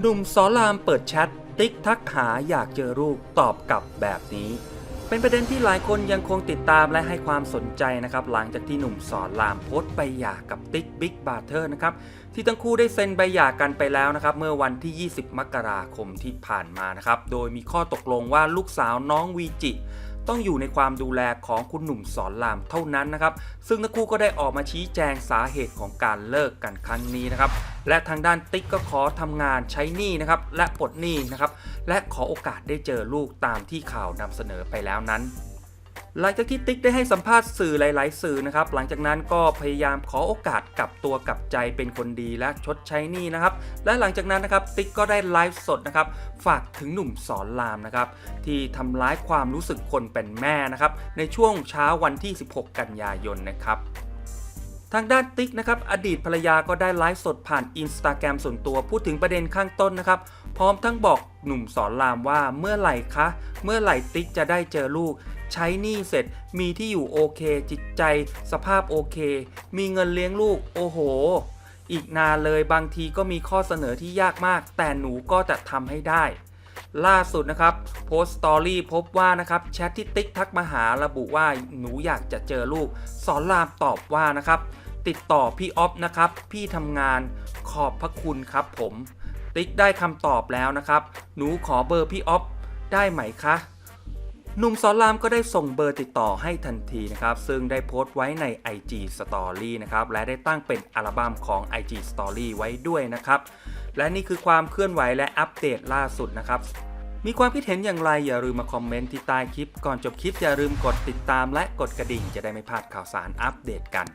หนุ่มสอรามเปิดแชทติ๊กทักหาอยากเจอลูกตอบกลับแบบนี้ เป็นประเด็นที่หลายคนยังคงติดตามและให้ความสนใจนะครับ หลังจากที่หนุ่มสอนรามโพสต์ใบหย่ากับติ๊กบิ๊กบาร์เทอร์นะครับที่ทั้งคู่ได้เซ็นใบหย่ากันไปแล้วนะครับเมื่อวันที่ 20 มกราคมที่ผ่านมานะครับโดยมีข้อตกลงว่าลูกสาวน้องวีจิ ต้องอยู่ในความดูแลของคุณหนุ่มสอนรามเท่านั้นนะครับ ซึ่งทั้งคู่ก็ได้ออกมาชี้แจงสาเหตุของการเลิกกันครั้งนี้นะครับ และทางด้านติ๊กก็ขอทำงานใช้หนี้นะครับและปลดหนี้นะครับ และขอโอกาสได้เจอลูกตามที่ข่าวนำเสนอไปแล้วนั้น หลังจากที่ติ๊กได้ให้สัมภาษณ์สื่อหลาย ๆ สื่อนะครับ หลังจากนั้นก็พยายามขอโอกาสกลับตัวกลับใจเป็นคนดีและชดใช้หนี้นะครับ และหลังจากนั้นนะครับติ๊กก็ได้ไลฟ์สดนะครับฝากถึงหนุ่มสอนรามนะครับที่ทำร้ายความรู้สึกคนเป็นแม่นะครับในช่วงเช้าวันที่ 16 กันยายนนะครับทางด้านติ๊กนะครับอดีตภรรยาก็ได้ไลฟ์สดผ่านอินสตาแกรมส่วนตัวพูดถึงประเด็นข้างต้นนะครับ พร้อมทั้งบอกหนุ่มสอนรามว่าเมื่อไหร่คะ เมื่อไหร่ติ๊กจะได้เจอลูก ใช้หนี้เสร็จมีที่อยู่โอเค จิตใจ สภาพโอเค มีเงินเลี้ยงลูก โอ้โห อีกนานเลยบางทีก็มีข้อเสนอที่ยากมาก แต่หนูก็จะทำให้ได้ ล่าสุดนะครับโพสต์สตอรี่พบว่านะครับแชทที่ติ๊กทักมาหาระบุว่าหนูอยากจะเจอลูก สอนรามตอบว่านะครับ ติดต่อพี่ออฟนะครับ พี่ทำงานขอบพระคุณครับผมติ๊กได้คำตอบแล้วนะครับ หนูขอเบอร์พี่ออฟได้ไหมคะ หนุ่มสอนรามก็ได้ส่งเบอร์ติดต่อให้ทันทีนะครับซึ่งได้โพสต์ไว้ใน IG Story นะครับและได้ตั้งเป็นอัลบั้มของ IG Story ไว้ด้วยนะครับและนี่คือความเคลื่อนไหวและอัปเดตล่าสุดนะครับมีความคิดเห็นอย่างไรอย่าลืมมาคอมเมนต์ที่ใต้คลิป ก่อนจบคลิปอย่าลืมกดติดตามและกดกระดิ่งจะได้ไม่พลาดข่าวสารอัปเดตกัน